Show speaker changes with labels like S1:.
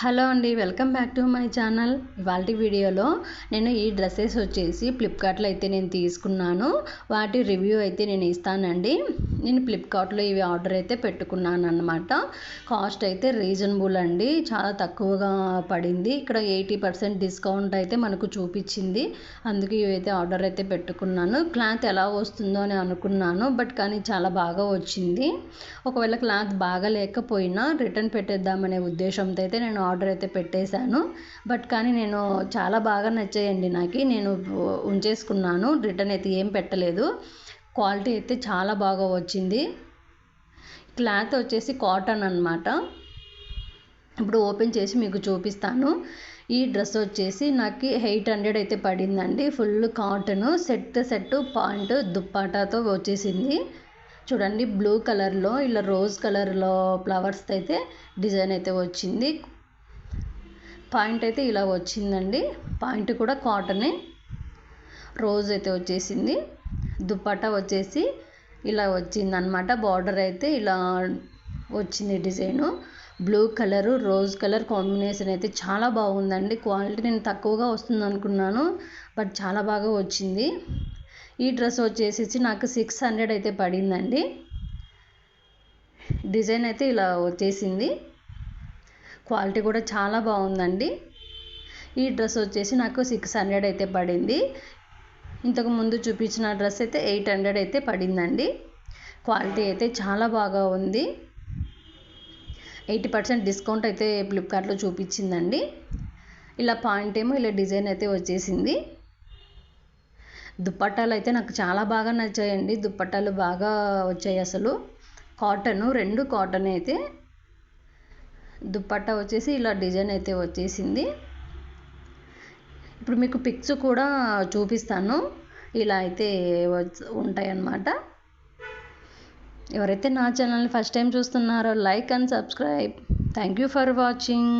S1: Hello అండి welcome back to my channel. ఇవాళ వీడియోలో నేను ఈ డ్రెస్సెస్ వచ్చేసి ఫ్లిప్కార్ట్లో అయితే నేను తీసుకున్నాను. వాటి రివ్యూ అయితే నేను ఇస్తానండి. నేను ఫ్లిప్కార్ట్లో ఇవి ఆర్డర్ అయితే పెట్టుకున్నాను అనమాట కాస్ట్ అయితే రీజనబుల్ అండి. చాలా తక్కువగా పడింది. ఇక్కడ ఎయిటీ పర్సెంట్ డిస్కౌంట్ అయితే మనకు చూపించింది. అందుకే ఇవైతే ఆర్డర్ అయితే పెట్టుకున్నాను. క్లాత్ ఎలా వస్తుందో అని అనుకున్నాను. బట్ కానీ చాలా బాగా వచ్చింది. ఒకవేళ క్లాత్ బాగా లేకపోయినా రిటర్న్ పెట్టేద్దామనే ఉద్దేశంతో అయితే నేను ఆర్డర్ అయితే పెట్టేశాను. బట్ కానీ నేను చాలా బాగా నచ్చాయండి నాకు. నేను ఉంచేసుకున్నాను. రిటర్న్ అయితే ఏం పెట్టలేదు. క్వాలిటీ అయితే చాలా బాగా వచ్చింది. క్లాత్ వచ్చేసి కాటన్ అనమాట ఇప్పుడు ఓపెన్ చేసి మీకు చూపిస్తాను. ఈ డ్రెస్ వచ్చేసి నాకు ఎయిట్ హండ్రెడ్ అయితే పడిందండి. Full cotton set set point దుప్పాటాతో వచ్చేసింది. చూడండి బ్లూ కలర్లో ఇలా రోజ్ కలర్లో ఫ్లవర్స్ అయితే డిజైన్ అయితే వచ్చింది. పాయింట్ అయితే ఇలా వచ్చిందండి. పాయింట్ కూడా కాటనే. రోజ్ అయితే వచ్చేసింది. దుప్పట్టా వచ్చేసి ఇలా వచ్చింది అనమాట బార్డర్ అయితే ఇలా వచ్చింది design. Blue colour rose colour combination అయితే చాలా బాగుందండి. క్వాలిటీ నేను తక్కువగా వస్తుంది అనుకున్నాను బట్ చాలా బాగా వచ్చింది. ఈ డ్రెస్ వచ్చేసి నాకు సిక్స్ హండ్రెడ్ అయితే పడిందండి. డిజైన్ అయితే ఇలా వచ్చేసింది. క్వాలిటీ కూడా చాలా బాగుందండి. ఈ డ్రెస్ వచ్చేసి నాకు సిక్స్ హండ్రెడ్ అయితే పడింది. ఇంతకు ముందు చూపించిన డ్రెస్ అయితే ఎయిట్ హండ్రెడ్ అయితే పడిందండి. క్వాలిటీ అయితే చాలా బాగా ఉంది. ఎయిటీ పర్సెంట్ డిస్కౌంట్ అయితే ఫ్లిప్కార్ట్లో చూపించిందండి. ఇలా పాయింట్ ఏమో ఇలా డిజైన్ అయితే వచ్చేసింది. దుప్పట్టాలు అయితే నాకు చాలా బాగా నచ్చాయండి. దుప్పట్టాలు బాగా వచ్చాయి అసలు. కాటన్ రెండు కాటన్ అయితే. దుప్పట్టా వచ్చేసి ఇలా డిజైన్ అయితే వచ్చేసింది. ఇప్పుడు మీకు పిక్స్ కూడా చూపిస్తాను. ఇలా అయితే ఉంటాయన్నమాట. ఎవరైతే నా ఛానల్ని ఫస్ట్ టైం చూస్తున్నారో like and subscribe thank you for watching